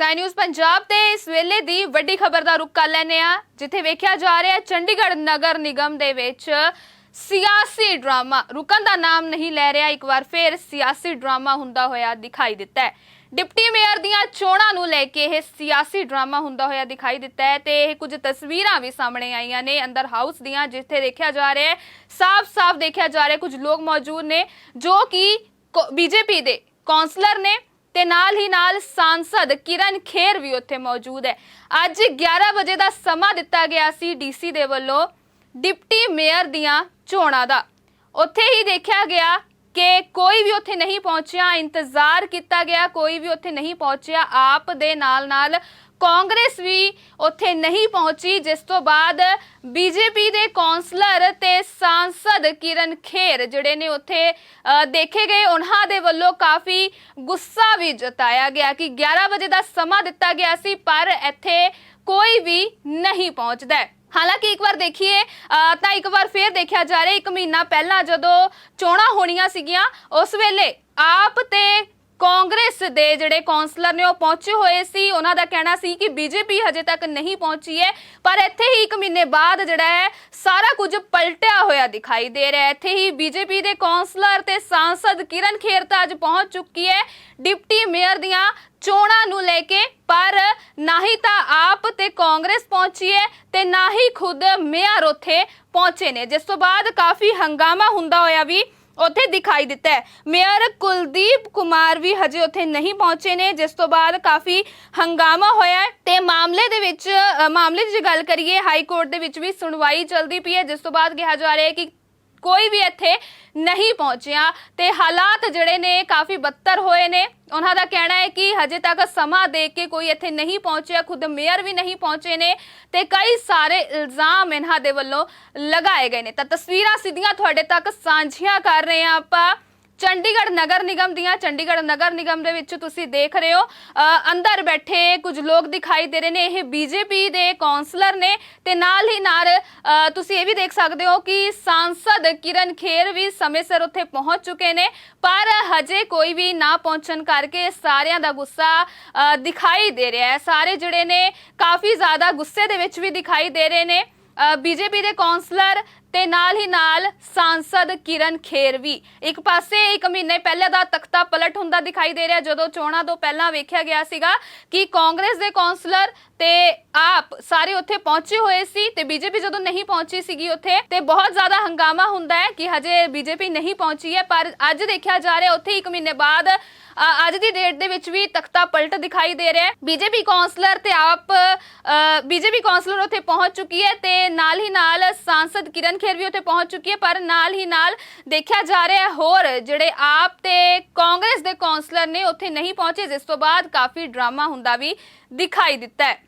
Sky news Punjab ਤੇ ਇਸ ਵੇਲੇ ਦੀ ਵੱਡੀ ਖਬਰ ਦਾ ਰੁਕ ਕਰ ਲੈਨੇ ਆ ਜਿੱਥੇ ਵੇਖਿਆ ਜਾ ਰਿਹਾ ਹੈ ਚੰਡੀਗੜ੍ਹ ਨਗਰ ਨਿਗਮ ਦੇ ਵਿੱਚ ਸਿਆਸੀ ਡਰਾਮਾ। ਰੁਕਣ ਦਾ ਨਾਮ ਨਹੀਂ ਲੈ ਰਿਹਾ, ਇੱਕ ਵਾਰ ਫੇਰ ਸਿਆਸੀ ਡਰਾਮਾ ਹੁੰਦਾ ਹੋਇਆ ਦਿਖਾਈ ਦਿੱਤਾ ਹੈ। ਡਿਪਟੀ ਮੇਅਰ ਦੀਆਂ ਚੋਣਾਂ ਨੂੰ ਲੈ ਕੇ ਇਹ ਸਿਆਸੀ ਡਰਾਮਾ ਹੁੰਦਾ ਹੋਇਆ ਦਿਖਾਈ ਦਿੱਤਾ ਹੈ ਤੇ ਇਹ ਕੁਝ ਤਸਵੀਰਾਂ ਵੀ ਸਾਹਮਣੇ ਆਈਆਂ ਨੇ ਅੰਦਰ ਹਾਊਸ ਦੀਆਂ, ਜਿੱਥੇ ਦੇਖਿਆ ਜਾ ਰਿਹਾ ਹੈ, ਸਾਫ਼-ਸਾਫ਼ ਦੇਖਿਆ ਜਾ ਰਿਹਾ ਕੁਝ ਲੋਕ ਮੌਜੂਦ ਨੇ, ਜੋ ਕਿ ਬੀਜੇਪੀ ਦੇ ਕੌਂਸਲਰ ਨੇ ਤੇ ਨਾਲ ਹੀ ਨਾਲ ਸਾਂਸਦ ਕਿਰਨ ਖੇਰ ਵੀ ਉੱਥੇ ਮੌਜੂਦ ਹੈ। ਅੱਜ 11 ਵਜੇ ਦਾ ਸਮਾਂ ਦਿੱਤਾ ਗਿਆ ਸੀ ਡੀਸੀ ਦੇ ਵੱਲੋਂ ਡਿਪਟੀ ਮੇਅਰ ਦੀਆਂ ਚੋਣਾਂ ਦਾ। ਉੱਥੇ ਹੀ ਦੇਖਿਆ ਗਿਆ ਕਿ ਕੋਈ ਵੀ ਉੱਥੇ ਨਹੀਂ ਪਹੁੰਚਿਆ, ਇੰਤਜ਼ਾਰ ਕੀਤਾ ਗਿਆ, ਕੋਈ ਵੀ ਉੱਥੇ ਨਹੀਂ ਪਹੁੰਚਿਆ, ਆਪ ਦੇ ਨਾਲ ਨਾਲ ਕਾਂਗਰਸ ਵੀ ਉੱਥੇ ਨਹੀਂ ਪਹੁੰਚੀ, ਜਿਸ ਤੋਂ ਬਾਅਦ ਬੀਜੇਪੀ ਦੇ ਕੌਂਸਲਰ ਤੇ ਸਾਂਸਦ ਕਿਰਨ ਖੇਰ ਜਿਹੜੇ ਨੇ ਉੱਥੇ ਦੇਖੇ ਗਏ, ਉਹਨਾਂ ਦੇ ਵੱਲੋਂ ਕਾਫੀ ਗੁੱਸਾ ਵੀ ਜਤਾਇਆ ਗਿਆ ਕਿ 11 ਵਜੇ ਦਾ ਸਮਾਂ ਦਿੱਤਾ ਗਿਆ ਸੀ, ਪਰ ਇੱਥੇ ਕੋਈ ਵੀ ਨਹੀਂ ਪਹੁੰਚਦਾ ਹਾਲਾਂਕਿ ਇੱਕ ਵਾਰ ਦੇਖੀਏ ਅ, ਤਾਂ ਇੱਕ ਵਾਰ ਫੇਰ ਦੇਖਿਆ ਜਾ ਰਿਹਾ ਇੱਕ ਮਹੀਨਾ ਪਹਿਲਾਂ ਜਦੋਂ ਚੋਣਾਂ ਹੋਣੀਆਂ ਸੀਗੀਆਂ ਉਸ ਵੇਲੇ ਆਪ ਤੇ ਕਾਂਗਰਸ ਦੇ ਜਿਹੜੇ ਕੌਂਸਲਰ ਨੇ ਉਹ ਪਹੁੰਚੇ ਹੋਏ ਸੀ। ਉਹਨਾਂ ਦਾ ਕਹਿਣਾ ਸੀ ਕਿ ਬੀਜੇਪੀ ਹਜੇ ਤੱਕ ਨਹੀਂ ਪਹੁੰਚੀ ਹੈ, ਪਰ ਇੱਥੇ ਹੀ ਇੱਕ ਮਹੀਨੇ ਬਾਅਦ ਜਿਹੜਾ ਹੈ, ਸਾਰਾ ਕੁਝ ਪਲਟਿਆ ਹੋਇਆ ਦਿਖਾਈ ਦੇ ਰਿਹਾ ਹੈ। ਇੱਥੇ ਹੀ ਬੀਜੇਪੀ ਦੇ ਕੌਂਸਲਰ ਤੇ ਸਾਂਸਦ ਕਿਰਨ ਖੇਰ ਤਾਂ ਅੱਜ ਪਹੁੰਚ ਚੁੱਕੀ ਹੈ। ਡਿਪਟੀ ਮੇਅਰ ਦੀਆਂ ਚੋਣਾਂ ਨੂੰ ਲੈ ਕੇ, ਪਰ ਨਾ ਹੀ ਤਾਂ ਆਪ ਤੇ ਕਾਂਗਰਸ ਪਹੁੰਚੀ ਹੈ ਤੇ ਨਾ ਹੀ ਖੁਦ ਮੇਅਰ ਉੱਥੇ ਪਹੁੰਚੇ ਨੇ। ਜਿਸ ਤੋਂ ਬਾਅਦ ਕਾਫੀ ਹੰਗਾਮਾ ਹੁੰਦਾ ਹੋਇਆ ਵੀ ਉੱਥੇ ਦਿਖਾਈ ਦਿੱਤਾ ਹੈ। ਮੇਅਰ ਕੁਲਦੀਪ ਕੁਮਾਰ ਵੀ ਹਜੇ ਉੱਥੇ ਨਹੀਂ ਪਹੁੰਚੇ ਨੇ ਜਿਸ ਤੋਂ ਬਾਅਦ ਕਾਫੀ ਹੰਗਾਮਾ ਹੋਇਆ ਤੇ ਮਾਮਲੇ ਦੇ ਵਿੱਚ ਅ, ਮਾਮਲੇ ਦੀ ਜੇ ਗੱਲ ਕਰੀਏ ਹਾਈ ਕੋਰਟ ਦੇ ਵਿੱਚ ਵੀ ਸੁਣਵਾਈ ਚੱਲਦੀ ਪਈ ਹੈ ਜਿਸ ਤੋਂ ਬਾਅਦ ਕਿਹਾ ਜਾ ਰਿਹਾ ਹੈ ਕਿ ਕੋਈ ਵੀ ਇੱਥੇ ਨਹੀਂ ਪਹੁੰਚਿਆ ਤੇ ਹਾਲਾਤ ਜਿਹੜੇ ਨੇ ਕਾਫੀ ਬੱਤਰ ਹੋਏ ਨੇ। ਉਹਨਾਂ ਦਾ ਕਹਿਣਾ ਹੈ ਕਿ ਹਜੇ ਤੱਕ ਸਮਾਂ ਦੇ ਕੇ ਕੋਈ ਇੱਥੇ ਨਹੀਂ ਪਹੁੰਚਿਆ, ਖੁਦ ਮੇਅਰ ਵੀ ਨਹੀਂ ਪਹੁੰਚੇ ਨੇ ਤੇ ਕਈ ਸਾਰੇ ਇਲਜ਼ਾਮ ਇਹਨਾਂ ਦੇ ਵੱਲੋਂ ਲਗਾਏ ਗਏ ਨੇ। ਤਾਂ ਤਸਵੀਰਾਂ ਸਿੱਧੀਆਂ ਤੁਹਾਡੇ ਤੱਕ ਸਾਂਝੀਆਂ ਕਰ ਰਹੇ ਹਾਂ ਆਪਾਂ। ਚੰਡੀਗੜ੍ਹ ਨਗਰ ਨਿਗਮ ਦੀਆਂ, ਚੰਡੀਗੜ੍ਹ ਨਗਰ ਨਿਗਮ ਦੇ ਵਿੱਚ ਤੁਸੀਂ ਦੇਖ ਰਹੇ ਹੋ ਅੰਦਰ ਬੈਠੇ ਕੁਝ ਲੋਕ ਦਿਖਾਈ ਦੇ ਰਹੇ ਨੇ, ਇਹ ਬੀਜੇਪੀ ਦੇ ਕਾਉਂਸਲਰ ਨੇ ਤੇ ਨਾਲ ਹੀ ਨਾਲ ਤੁਸੀਂ ਇਹ ਵੀ ਦੇਖ ਸਕਦੇ ਹੋ ਕਿ ਸਾਂਸਦ ਕਿਰਨ ਖੇਰ ਵੀ ਸਮੇਂ ਸਿਰ ਉੱਥੇ ਪਹੁੰਚ ਚੁੱਕੇ ਨੇ, ਪਰ ਹਜੇ ਕੋਈ ਵੀ ਨਾ ਪਹੁੰਚਣ ਕਰਕੇ ਸਾਰਿਆਂ ਦਾ ਗੁੱਸਾ ਦਿਖਾਈ ਦੇ ਰਿਹਾ ਹੈ। ਸਾਰੇ ਜਿਹੜੇ ਨੇ ਕਾਫੀ ਜ਼ਿਆਦਾ ਗੁੱਸੇ ਦੇ ਵਿੱਚ ਵੀ ਦਿਖਾਈ ਦੇ ਰਹੇ ਨੇ। ਬੀਜੇਪੀ ਦੇ ਕਾਉਂਸਲਰ ਤੇ ਨਾਲ ਹੀ ਨਾਲ ਸਾਂਸਦ ਕਿਰਨ ਖੇਰ ਵੀ। ਇੱਕ ਪਾਸੇ ਇੱਕ ਮਹੀਨੇ ਪਹਿਲੇ ਦਾ ਤਖਤਾ ਪਲਟ ਹੁੰਦਾ ਦਿਖਾਈ ਦੇ ਰਿਹਾ, ਜਦੋਂ ਚੋਣਾਂ ਤੋਂ ਪਹਿਲਾਂ ਵੇਖਿਆ ਗਿਆ ਸੀਗਾ ਕਿ ਕਾਂਗਰਸ ਦੇ ਕਾਉਂਸਲਰ ਤੇ ਆਪ ਸਾਰੇ ਉੱਥੇ ਪਹੁੰਚੇ ਹੋਏ ਸੀ ਤੇ ਬੀਜੇਪੀ ਜਦੋਂ ਨਹੀਂ ਪਹੁੰਚੀ ਸੀਗੀ ਉੱਥੇ ਤੇ ਬਹੁਤ ਜ਼ਿਆਦਾ ਹੰਗਾਮਾ ਹੁੰਦਾ ਹੈ ਕਿ ਹਜੇ ਬੀਜੇਪੀ ਨਹੀਂ ਪਹੁੰਚੀ ਹੈ, ਪਰ ਅੱਜ ਦੇਖਿਆ ਜਾ ਰਿਹਾ ਉੱਥੇ ਇੱਕ ਮਹੀਨੇ ਬਾਅਦ ਅੱਜ ਦੀ ਡੇਟ ਦੇ ਵਿੱਚ ਵੀ ਤਖਤਾ ਪਲਟ ਦਿਖਾਈ ਦੇ ਰਿਹਾ ਹੈ। ਬੀਜੇਪੀ ਕਾਉਂਸਲਰ ਤੇ ਆਪ ਬੀਜੇਪੀ ਕਾਉਂਸਲਰ ਉੱਥੇ ਪਹੁੰਚ ਚੁੱਕੀ ਹੈ ਤੇ ਨਾਲ ਹੀ ਨਾਲ ਸਾਂਸਦ ਕਿਰਨ ਖੇਰ ਵੀ ਉੱਥੇ ਪਹੁੰਚ ਚੁੱਕੀ ਹੈ, ਪਰ ਨਾਲ ਹੀ ਨਾਲ ਦੇਖਿਆ ਜਾ ਰਿਹਾ ਹੈ ਹੋਰ ਜਿਹੜੇ ਆਪ ਤੇ ਕਾਂਗਰਸ ਦੇ ਕਾਉਂਸਲਰ ਨੇ ਉੱਥੇ ਨਹੀਂ ਪਹੁੰਚੇ, ਜਿਸ ਤੋਂ ਬਾਅਦ ਕਾਫੀ ਡਰਾਮਾ ਹੁੰਦਾ ਵੀ ਦਿਖਾਈ ਦਿੱਤਾ ਹੈ।